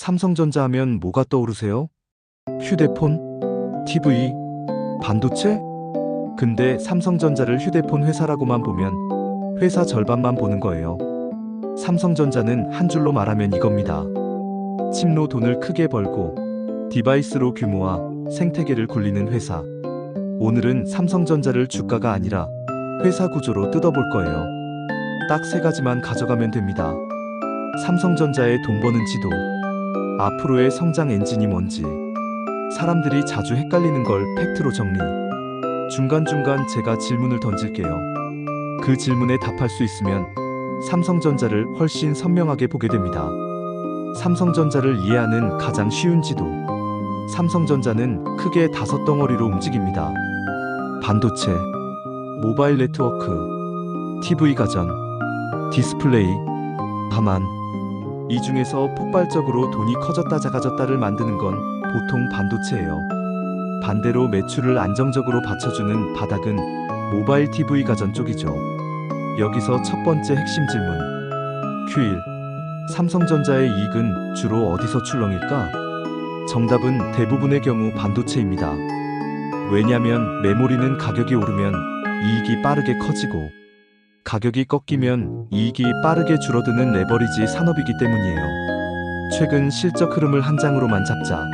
삼성전자 하면 뭐가 떠오르세요? 휴대폰? TV? 반도체? 근데 삼성전자를 휴대폰 회사라고만 보면 회사 절반만 보는 거예요. 삼성전자는 한 줄로 말하면 이겁니다. 침로 돈을 크게 벌고 디바이스로 규모와 생태계를 굴리는 회사. 오늘은 삼성전자를 주가가 아니라 회사 구조로 뜯어볼 거예요. 딱 세 가지만 가져가면 됩니다. 삼성전자의 돈 버는 지도, 앞으로의 성장 엔진이 뭔지, 사람들이 자주 헷갈리는 걸 팩트로 정리. 중간중간 제가 질문을 던질게요. 그 질문에 답할 수 있으면 삼성전자를 훨씬 선명하게 보게 됩니다. 삼성전자를 이해하는 가장 쉬운 지도. 삼성전자는 크게 다섯 덩어리로 움직입니다. 반도체, 모바일 네트워크, TV 가전, 디스플레이, 다만 이 중에서 폭발적으로 돈이 커졌다 작아졌다를 만드는 건 보통 반도체예요. 반대로 매출을 안정적으로 받쳐주는 바닥은 모바일 TV 가전 쪽이죠. 여기서 첫 번째 핵심 질문. Q1. 삼성전자의 이익은 주로 어디서 출렁일까? 정답은 대부분의 경우 반도체입니다. 왜냐면 메모리는 가격이 오르면 이익이 빠르게 커지고 가격이 꺾이면 이익이 빠르게 줄어드는 레버리지 산업이기 때문이에요. 최근 실적 흐름을 한 장으로만 잡자.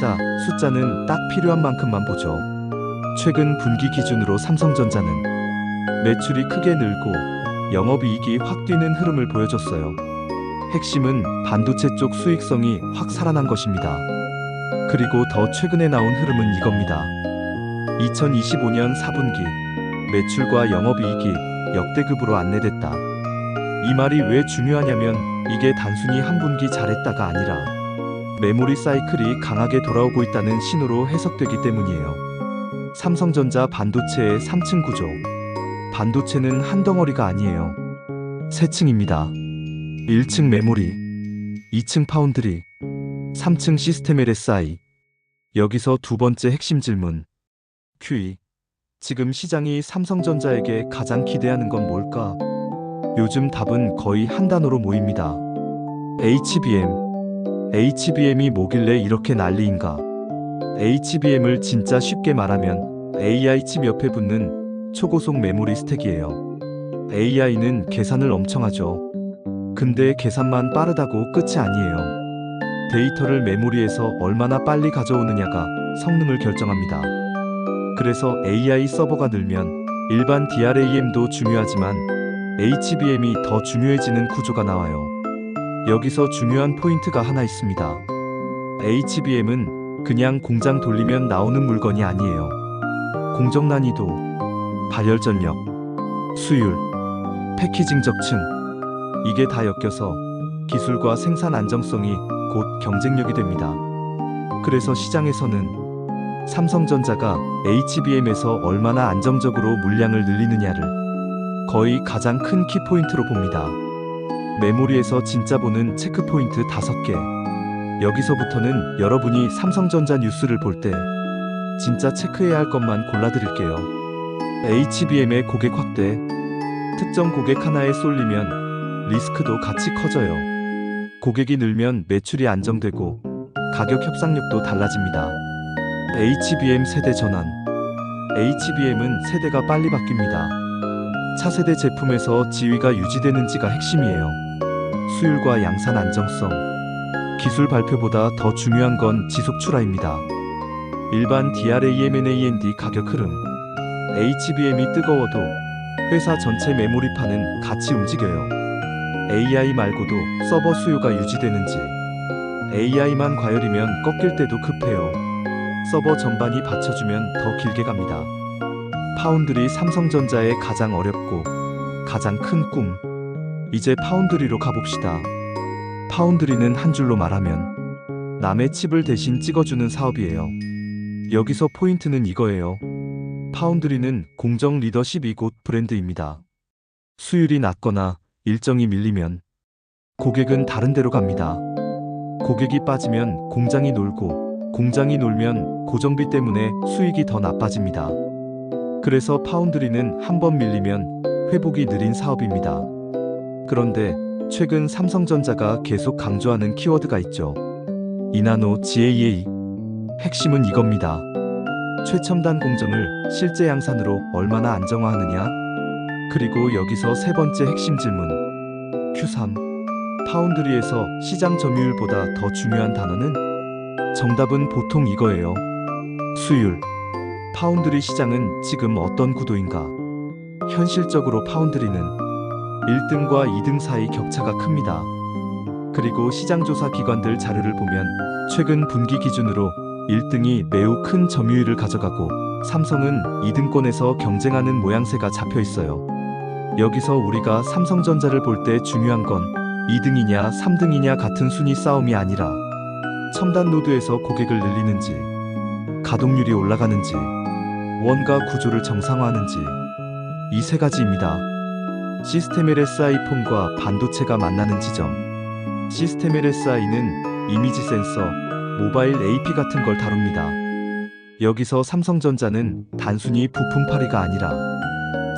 자, 숫자는 딱 필요한 만큼만 보죠. 최근 분기 기준으로 삼성전자는 매출이 크게 늘고 영업이익이 확 뛰는 흐름을 보여줬어요. 핵심은 반도체 쪽 수익성이 확 살아난 것입니다. 그리고 더 최근에 나온 흐름은 이겁니다. 2025년 4분기 매출과 영업이익이 역대급으로 안내됐다. 이 말이 왜 중요하냐면 이게 단순히 한 분기 잘했다가 아니라 메모리 사이클이 강하게 돌아오고 있다는 신호로 해석되기 때문이에요. 삼성전자 반도체의 3층 구조. 반도체는 한 덩어리가 아니에요. 세 층입니다. 1층 메모리, 2층 파운드리, 3층 시스템 LSI. 여기서 두 번째 핵심 질문. QE. 지금 시장이 삼성전자에게 가장 기대하는 건 뭘까? 요즘 답은 거의 한 단어로 모입니다. HBM. HBM이 뭐길래 이렇게 난리인가? HBM을 진짜 쉽게 말하면 AI 칩 옆에 붙는 초고속 메모리 스택이에요. AI는 계산을 엄청 하죠. 근데 계산만 빠르다고 끝이 아니에요. 데이터를 메모리에서 얼마나 빨리 가져오느냐가 성능을 결정합니다. 그래서 AI 서버가 늘면 일반 DRAM도 중요하지만 HBM이 더 중요해지는 구조가 나와요. 여기서 중요한 포인트가 하나 있습니다. HBM은 그냥 공장 돌리면 나오는 물건이 아니에요. 공정 난이도, 발열 전력, 수율, 패키징 적층 이게 다 엮여서 기술과 생산 안정성이 곧 경쟁력이 됩니다. 그래서 시장에서는 삼성전자가 HBM에서 얼마나 안정적으로 물량을 늘리느냐를 거의 가장 큰 키포인트로 봅니다. 메모리에서 진짜 보는 체크포인트 5개. 여기서부터는 여러분이 삼성전자 뉴스를 볼 때 진짜 체크해야 할 것만 골라드릴게요. HBM의 고객 확대. 특정 고객 하나에 쏠리면 리스크도 같이 커져요. 고객이 늘면 매출이 안정되고 가격 협상력도 달라집니다. HBM 세대 전환. HBM은 세대가 빨리 바뀝니다. 차세대 제품에서 지위가 유지되는지가 핵심이에요. 수율과 양산 안정성. 기술 발표보다 더 중요한 건 지속 출하입니다. 일반 DRAM NAND 가격 흐름. HBM이 뜨거워도 회사 전체 메모리판은 같이 움직여요. AI 말고도 서버 수요가 유지되는지. AI만 과열이면 꺾일 때도 급해요. 서버 전반이 받쳐주면 더 길게 갑니다. 파운드리 삼성전자의 가장 어렵고 가장 큰 꿈. 이제 파운드리로 가봅시다. 파운드리는 한 줄로 말하면 남의 칩을 대신 찍어주는 사업이에요. 여기서 포인트는 이거예요. 파운드리는 공정 리더십이 곧 브랜드입니다. 수율이 낮거나 일정이 밀리면 고객은 다른 데로 갑니다. 고객이 빠지면 공장이 놀고 공장이 놀면 고정비 때문에 수익이 더 나빠집니다. 그래서 파운드리는 한 번 밀리면 회복이 느린 사업입니다. 그런데 최근 삼성전자가 계속 강조하는 키워드가 있죠. 이나노 GAA. 핵심은 이겁니다. 최첨단 공정을 실제 양산으로 얼마나 안정화하느냐? 그리고 여기서 세 번째 핵심 질문. Q3. 파운드리에서 시장 점유율보다 더 중요한 단어는? 정답은 보통 이거예요. 수율. 파운드리 시장은 지금 어떤 구도인가? 현실적으로 파운드리는 1등과 2등 사이 격차가 큽니다. 그리고 시장조사 기관들 자료를 보면 최근 분기 기준으로 1등이 매우 큰 점유율을 가져가고 삼성은 2등권에서 경쟁하는 모양새가 잡혀 있어요. 여기서 우리가 삼성전자를 볼 때 중요한 건 2등이냐 3등이냐 같은 순위 싸움이 아니라 첨단 노드에서 고객을 늘리는지 가동률이 올라가는지 원가 구조를 정상화하는지 이 세 가지입니다. 시스템 LSI 폰과 반도체가 만나는 지점. 시스템 LSI는 이미지 센서, 모바일 AP 같은 걸 다룹니다. 여기서 삼성전자는 단순히 부품팔이가 아니라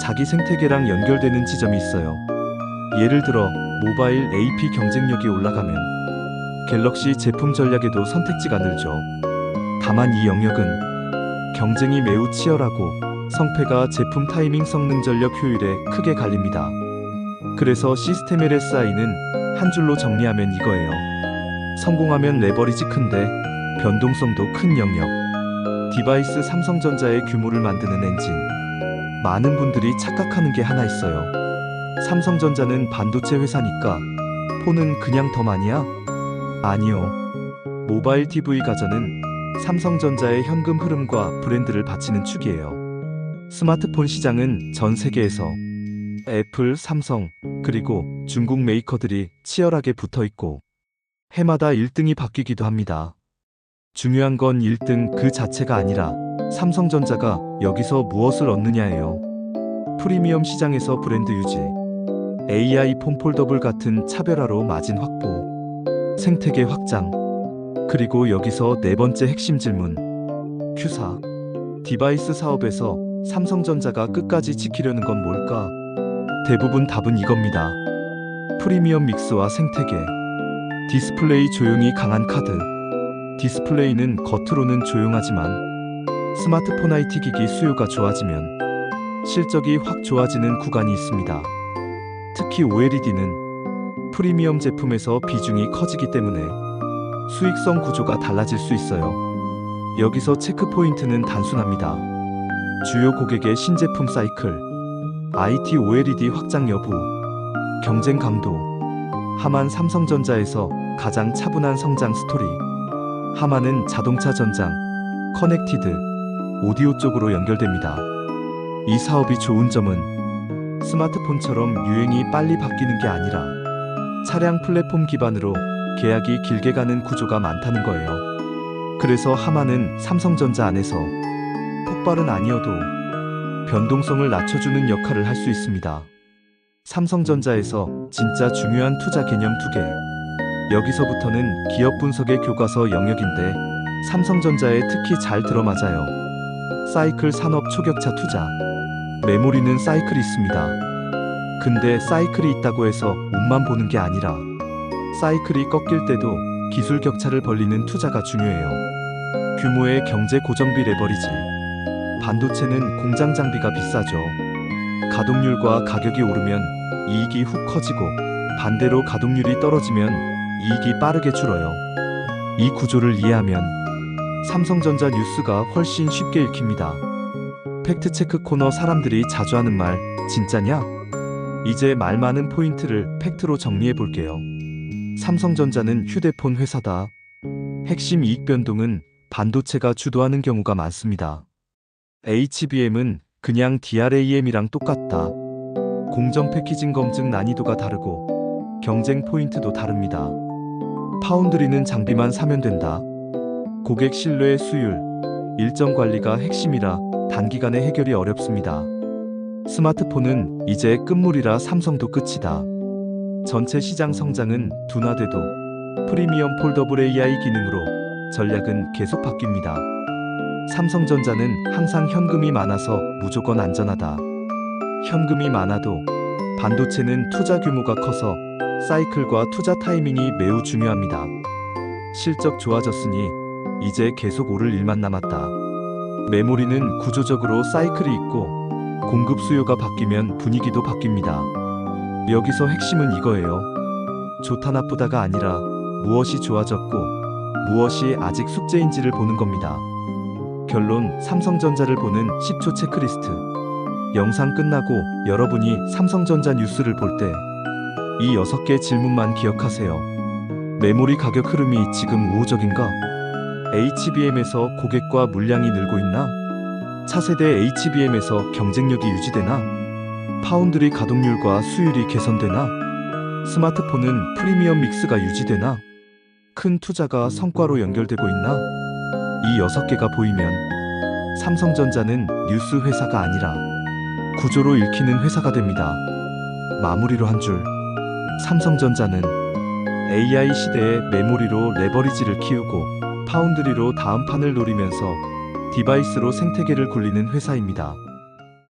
자기 생태계랑 연결되는 지점이 있어요. 예를 들어 모바일 AP 경쟁력이 올라가면 갤럭시 제품 전략에도 선택지가 늘죠. 다만 이 영역은 경쟁이 매우 치열하고 성패가 제품 타이밍 성능 전력 효율에 크게 갈립니다. 그래서 시스템 LSI는 한 줄로 정리하면 이거예요. 성공하면 레버리지 큰데 변동성도 큰 영역. 디바이스 삼성전자의 규모를 만드는 엔진. 많은 분들이 착각하는 게 하나 있어요. 삼성전자는 반도체 회사니까 폰은 그냥 덤 아니야? 아니요. 모바일 TV 가전은 삼성전자의 현금 흐름과 브랜드를 바치는 축이에요. 스마트폰 시장은 전 세계에서 애플, 삼성, 그리고 중국 메이커들이 치열하게 붙어 있고 해마다 1등이 바뀌기도 합니다. 중요한 건 1등 그 자체가 아니라 삼성전자가 여기서 무엇을 얻느냐예요. 프리미엄 시장에서 브랜드 유지, AI 폰 폴더블 같은 차별화로 마진 확보, 생태계 확장, 그리고 여기서 네 번째 핵심 질문. Q4. 디바이스 사업에서 삼성전자가 끝까지 지키려는 건 뭘까? 대부분 답은 이겁니다. 프리미엄 믹스와 생태계. 디스플레이 조용히 강한 카드. 디스플레이는 겉으로는 조용하지만 스마트폰 IT 기기 수요가 좋아지면 실적이 확 좋아지는 구간이 있습니다. 특히 OLED는 프리미엄 제품에서 비중이 커지기 때문에 수익성 구조가 달라질 수 있어요. 여기서 체크 포인트는 단순합니다. 주요 고객의 신제품 사이클, IT OLED 확장 여부, 경쟁 강도, 하만 삼성전자에서 가장 차분한 성장 스토리, 하만은 자동차 전장, 커넥티드, 오디오 쪽으로 연결됩니다. 이 사업이 좋은 점은 스마트폰처럼 유행이 빨리 바뀌는 게 아니라 차량 플랫폼 기반으로 계약이 길게 가는 구조가 많다는 거예요. 그래서 하만은 삼성전자 안에서 폭발은 아니어도 변동성을 낮춰주는 역할을 할 수 있습니다. 삼성전자에서 진짜 중요한 투자 개념 두 개. 여기서부터는 기업 분석의 교과서 영역인데 삼성전자에 특히 잘 들어맞아요. 사이클 산업 초격차 투자. 메모리는 사이클이 있습니다. 근데 사이클이 있다고 해서 운만 보는 게 아니라 사이클이 꺾일 때도 기술 격차를 벌리는 투자가 중요해요. 규모의 경제 고정비 레버리지. 반도체는 공장 장비가 비싸죠. 가동률과 가격이 오르면 이익이 훅 커지고 반대로 가동률이 떨어지면 이익이 빠르게 줄어요. 이 구조를 이해하면 삼성전자 뉴스가 훨씬 쉽게 읽힙니다. 팩트체크 코너 사람들이 자주 하는 말, 진짜냐? 이제 말 많은 포인트를 팩트로 정리해 볼게요. 삼성전자는 휴대폰 회사다. 핵심 이익 변동은 반도체가 주도하는 경우가 많습니다. HBM은 그냥 DRAM이랑 똑같다. 공정 패키징 검증 난이도가 다르고 경쟁 포인트도 다릅니다. 파운드리는 장비만 사면 된다. 고객 신뢰의 수율, 일정 관리가 핵심이라 단기간에 해결이 어렵습니다. 스마트폰은 이제 끝물이라 삼성도 끝이다. 전체 시장 성장은 둔화돼도 프리미엄 폴더블 AI 기능으로 전략은 계속 바뀝니다. 삼성전자는 항상 현금이 많아서 무조건 안전하다. 현금이 많아도 반도체는 투자 규모가 커서 사이클과 투자 타이밍이 매우 중요합니다. 실적 좋아졌으니 이제 계속 오를 일만 남았다. 메모리는 구조적으로 사이클이 있고 공급 수요가 바뀌면 분위기도 바뀝니다. 여기서 핵심은 이거예요. 좋다 나쁘다가 아니라 무엇이 좋아졌고 무엇이 아직 숙제인지를 보는 겁니다. 결론 삼성전자를 보는 10초 체크리스트. 영상 끝나고 여러분이 삼성전자 뉴스를 볼 때 이 6개 질문만 기억하세요. 메모리 가격 흐름이 지금 우호적인가? HBM에서 고객과 물량이 늘고 있나? 차세대 HBM에서 경쟁력이 유지되나? 파운드리 가동률과 수율이 개선되나? 스마트폰은 프리미엄 믹스가 유지되나? 큰 투자가 성과로 연결되고 있나? 이 여섯 개가 보이면 삼성전자는 뉴스 회사가 아니라 구조로 읽히는 회사가 됩니다. 마무리로 한 줄. 삼성전자는 AI 시대의 메모리로 레버리지를 키우고 파운드리로 다음 판을 노리면서 디바이스로 생태계를 굴리는 회사입니다.